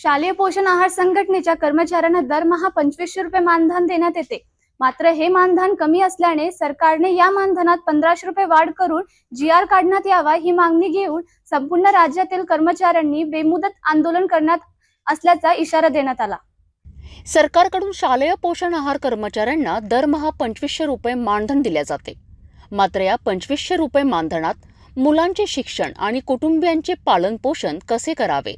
शालेय पोषण आहार संघटनेच्या कर्मचाऱ्यांना दरमहा पंचवीसशे रुपये मानधन देण्यात येते. मात्र हे मानधन कमी असल्याने सरकारने या मानधनात पंधराशे रुपये वाढ करून जी आर काढण्यात यावा ही मागणी घेऊन संपूर्ण राज्यातील कर्मचाऱ्यांनी बेमुदत आंदोलन करण्यात असल्याचा इशारा देण्यात आला. सरकारकडून शालेय पोषण आहार कर्मचाऱ्यांना दरमहा पंचवीसशे रुपये मानधन दिले जाते. मात्र या पंचवीसशे रुपये मानधनात मुलांचे शिक्षण आणि कुटुंबियांचे पालनपोषण कसे करावे?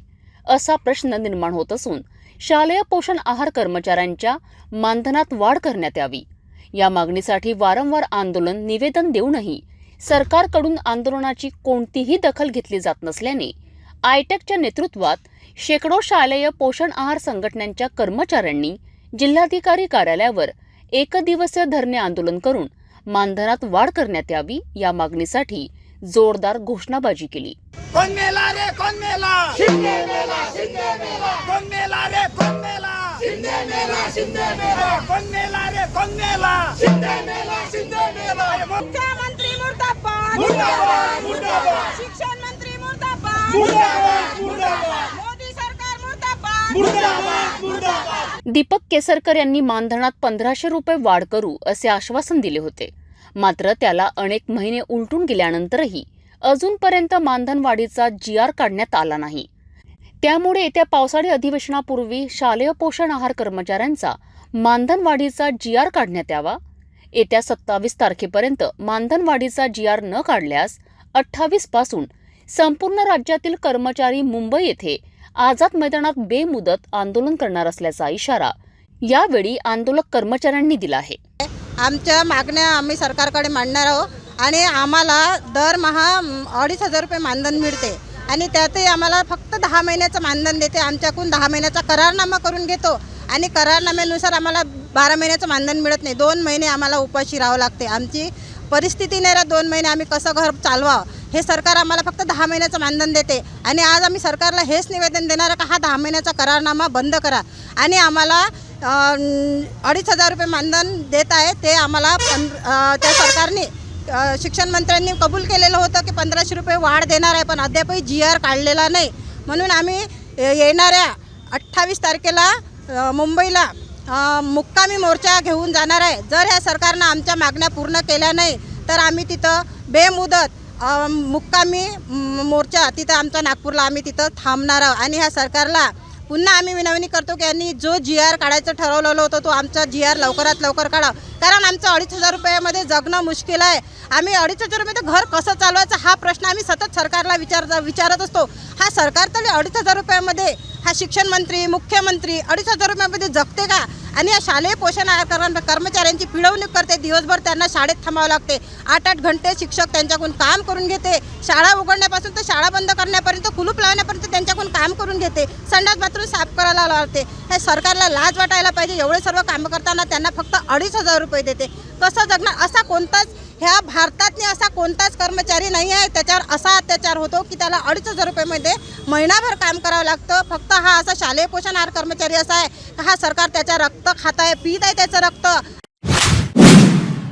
असा प्रश्न निर्माण होत असून शालेय पोषण आहार कर्मचाऱ्यांच्या मानधनात वाढ करण्यात यावी. या मागणीसाठी वारंवार आंदोलन निवेदन देऊनही सरकारकडून आंदोलनाची कोणतीही दखल घेतली जात नसल्याने आयटेकच्या नेतृत्वात शेकडो शालेय पोषण आहार संघटनांच्या कर्मचाऱ्यांनी जिल्हाधिकारी कार्यालयावर एकदिवसीय धरणे आंदोलन करून मानधनात वाढ करण्यात यावी या मागणीसाठी जोरदार घोषणाबाजी केली. कोण मेला रे कोण मेला? शिंदे मेला शिंदे मेला. कोण मेला रे कोण मेला? शिंदे मेला शिंदे मेला. कोण मेला रे कोण मेला? शिंदे मेला शिंदे मेला. मुख्यमंत्री मुर्दाबाद. मुर्दाबाद, मुर्दाबाद. शिक्षण मंत्री मुर्दाबाद. मुर्दाबाद मुर्दाबाद. मोदी सरकार मुर्दाबाद. मुर्दाबाद मुर्दाबाद. दीपक केसरकर यांनी मानधनात पंधराशे रुपये वाढ करू असे आश्वासन दिले होते. मात्र त्याला अनेक महिने उलटून गेल्यानंतरही अजूनपर्यंत मानधनवाढीचा जी आर काढण्यात आला नाही. त्यामुळे येत्या पावसाळी अधिवेशनापूर्वी शालेय पोषण आहार कर्मचाऱ्यांचा मानधनवाढीचा जी आर काढण्यात यावा. येत्या सत्तावीस तारखेपर्यंत मानधनवाढीचा जी आर न काढल्यास अठ्ठावीसपासून संपूर्ण राज्यातील कर्मचारी मुंबई येथे आझाद मैदानात बेमुदत आंदोलन करणार असल्याचा इशारा यावेळी आंदोलक कर्मचाऱ्यांनी दिला आहे. आमच्या मागण्या आम्ही सरकारकडे मांडणार आहोत आणि आम्हाला दरमहा अडीच हजार रुपये मानधन मिळते आणि त्यातही आम्हाला फक्त दहा महिन्याचं मानधन देते आमच्याकडून दहा महिन्याचा करारनामा करून घेतो आणि करारनाम्यानुसार आम्हाला बारा महिन्याचं मानधन मिळत नाही. दोन महिने आम्हाला उपाशी राहावं लागते. आमची परिस्थिती नाही राहत दोन महिने आम्ही कसं घर चालवावं. हे सरकार आम्हाला फक्त दहा महिन्याचं मानधन देते आणि आज आम्ही सरकारला हेच निवेदन देणार का हा दहा महिन्याचा करारनामा बंद करा. आणि आम्हाला अडीच हजार रुपये मानधन देत आहे. ते आम्हाला पं त्या सरकारने शिक्षण मंत्र्यांनी कबूल केलेलं होतं की पंधराशे रुपये वाढ देणार आहे पण अद्यापही जी आर काढलेला नाही. म्हणून आम्ही येणाऱ्या अठ्ठावीस तारखेला मुंबईला मुक्कामी मोर्चा घेऊन जाणार आहे. जर ह्या सरकारनं आमच्या मागण्या पूर्ण केल्या नाही तर आम्ही तिथं बेमुदत मुक्कामी मोर्चा तिथं आमचा नागपूरला आम्ही तिथं थांबणार आहोत. आणि ह्या सरकारला पुन्हा आम्ही विनवणी करतो की यांनी जो जी आर काढायचं ठरवलेलं होतं तो आमचा जी आर लवकरात लवकर काढा. कारण आमचं अडीच हजार रुपयामध्ये जगणं मुश्किल आहे. आम्ही अडीच हजार रुपये घर कसं चालवायचं हा प्रश्न आम्ही सतत सरकारला विचार विचारत असतो. हा सरकार तरी अडीच हजार रुपयामध्ये हा शिक्षण मंत्री मुख्यमंत्री अडीच हजार रुपयामध्ये जगते का? आणि या शालेय पोषण आहार कर्मचाऱ्यांची पिळवणूक करते. दिवसभर त्यांना शाळेत थांबावं लागते. आठ आठ घंटे शिक्षक त्यांच्याकडून काम करून घेते. शाळा उघडण्यापासून तर शाळा बंद करण्यापर्यंत कुलूप लावण्यापर्यंत त्यांच्याकडून काम करून घेते. संडास बाथरूम साफ करायला लावते. हे सरकारला लाज वाटायला पाहिजे. एवढे सर्व कामं करताना त्यांना फक्त अडीच हजार रुपये देते. कसं जगणार? असा कोणताच ह्या भारतातने असा कोणताच कर्मचारी नाही आहे. त्याच्यावर असा अत्याचार होतो की त्याला अडीच हजार रुपयेमध्ये महिनाभर काम करावं लागतं. फक्त हा असा शालेय पोषण आहार कर्मचारी असा आहे हा सरकार त्याच्या रक्त खात आहे पित आहे त्याचं रक्त?